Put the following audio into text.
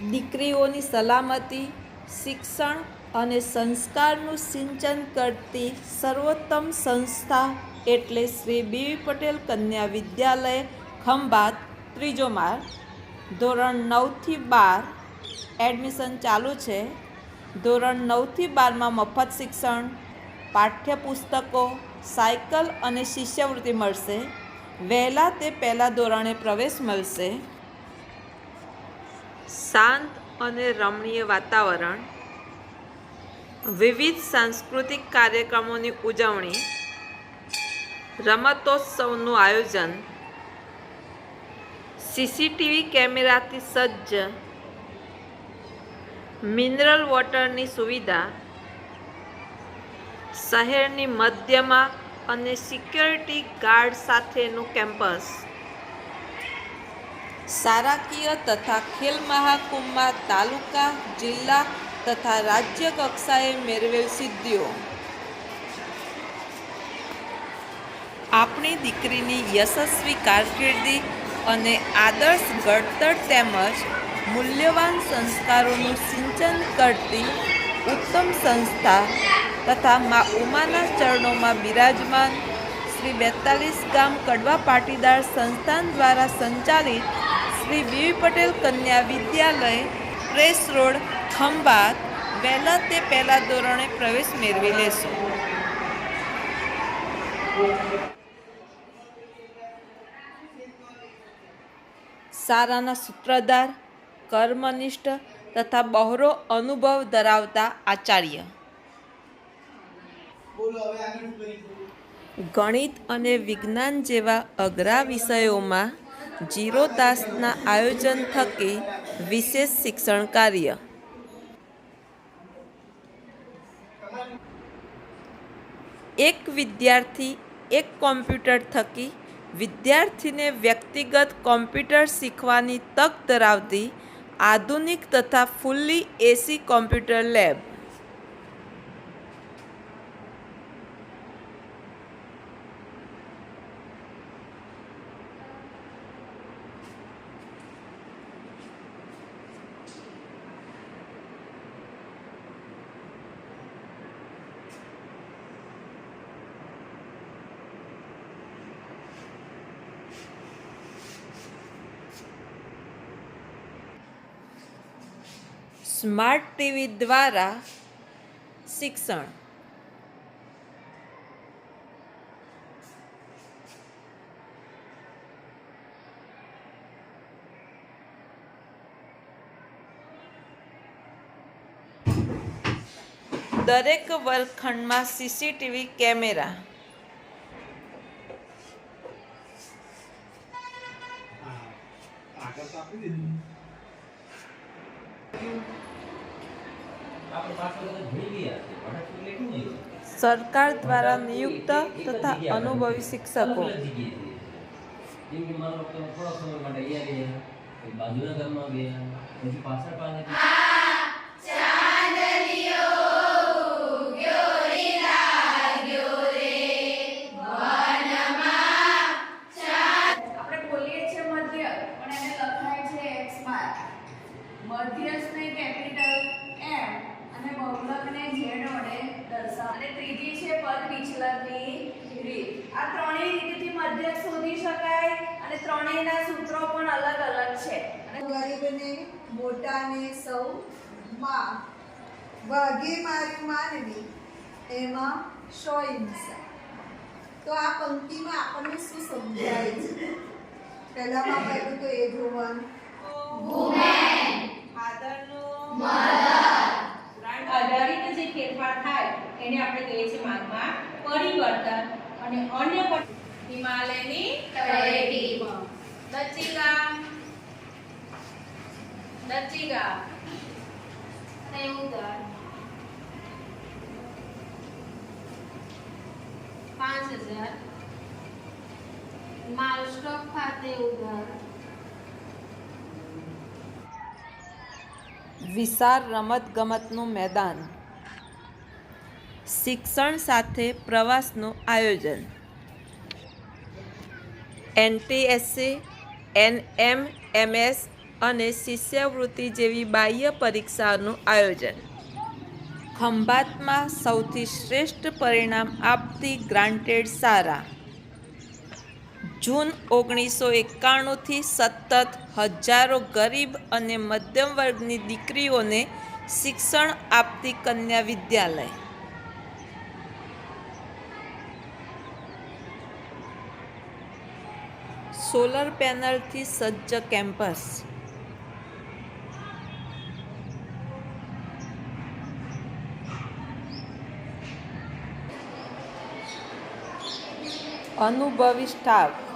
દીકરીઓની સલામતી, શિક્ષણ અને સંસ્કારનું સિંચન કરતી સર્વોત્તમ સંસ્થા એટલે શ્રી બીવી પટેલ કન્યા વિદ્યાલય, ખંભાત, ત્રીજો માર્ગ. ધોરણ નવથી બાર એડમિશન ચાલુ છે. ધોરણ નવથી બારમાં મફત શિક્ષણ, પાઠ્યપુસ્તકો, સાયકલ અને શિષ્યવૃત્તિ મળશે. વહેલા તે પહેલાં ધોરણે પ્રવેશ મળશે. શાંત અને રમણીય વાતાવરણ, વિવિધ સાંસ્કૃતિક કાર્યક્રમોની ઉજવણી, રમતોત્સવનું આયોજન, સીસીટીવી કેમેરાથી સજ્જ, મિનરલ વોટરની સુવિધા, શહેરની મધ્યમાં અને સિક્યોરિટી ગાર્ડ સાથેનું કેમ્પસ. શાળાકીય તથા ખેલ મહાકુંભમાં તાલુકા, જિલ્લા તથા રાજ્ય કક્ષાએ મેળવેલ સિદ્ધિઓ. આપણી દીકરીની યશસ્વી કારકિર્દી અને આદર્શ ઘડતર તેમજ મૂલ્યવાન સંસ્કારોનું સિંચન કરતી ઉત્તમ સંસ્થા તથા મા ઉમાના ચરણોમાં બિરાજમાન શ્રી બેતાલીસ ગામ કડવા પાટીદાર સંસ્થાન દ્વારા સંચાલિત શ્રી બીવી પટેલ કન્યા વિદ્યાલય, પ્રેસ રોડ, ખંભાત. વહેલા તે પહેલા ધોરણે પ્રવેશ મેળવી લેશો. સારાના સૂત્રધાર, કર્મનિષ્ઠ તથા બહોરો અનુભવ ધરાવતા આચાર્ય. ગણિત અને વિજ્ઞાન જેવા અઘરા વિષયોમાં જીરો તાસના આયોજન થકી વિશેષ શિક્ષણ કાર્ય. એક વિદ્યાર્થી, એક કોમ્પ્યુટર થકી વિદ્યાર્થીને વ્યક્તિગત કોમ્પ્યુટર શીખવાની તક ધરાવતી આધુનિક તથા fully AC computer lab. Smart TV દ્વારા શિક્ષણ. દરેક વર્ગખંડમાં સીસીટીવી કેમેરા. આગળ આપી દીધું. સરકાર દ્વારા નિયુક્ત તથા અનુભવી શિક્ષકો. જેમ કે માનો કે થોડા સમય માટે અહીંયા ગયા પછી બાજુના ગામમાં ગયા પછી પાછળ પાછળ આપણે બોલીએ છીએ મધ્ય પણ એને લખાય છે એક્સ બાર. મધ્યસ્થને કેપિટલ એમ. અને બહુલકને ઝેડ વડે દર્શાવ. અને ત્રીજી છે પદ વિચલનની રીત. આ ત્રણેય રીતથી મધ્યક શોધી શકાય અને ત્રણેયના સૂત્રો પણ અલગ અલગ છે. અને ગરીબને મોટાને સૌ માં ભાગે મારી માનવી એમાં સો હિંસા તો આ પંક્તિમાં આપણને શું સમજાય છે? પહેલામાં પહેલું તો એ જોવાનું. આદરનું ફેરફાર થાય, એને આપણે કહીએ છીએ માર્ગમાં પરિવર્તન. અને અન્ય હિમાલયની તળેટીમાં. અને ઉદર પાંચ હજાર. માલસ્ટોક ખાતે ઉધાર. વિશાળ રમતગમતનું મેદાન. શિક્ષણ સાથે પ્રવાસનું આયોજન. એનટીએસસી, એનએમએમએસ અને શિષ્યવૃત્તિ જેવી બાહ્ય પરીક્ષાઓનું આયોજન. ખંભાતમાં સૌથી શ્રેષ્ઠ પરિણામ આપતી ગ્રાન્ટેડ સારા જૂન ઓગણીસો એકાણુંથી સતત હજારો ગરીબ અને મધ્યમ વર્ગની દીકરીઓને શિક્ષણ આપતી કન્યા વિદ્યાલય. સોલર પેનલથી સજ્જ કેમ્પસ. અનુભવી સ્ટાફ.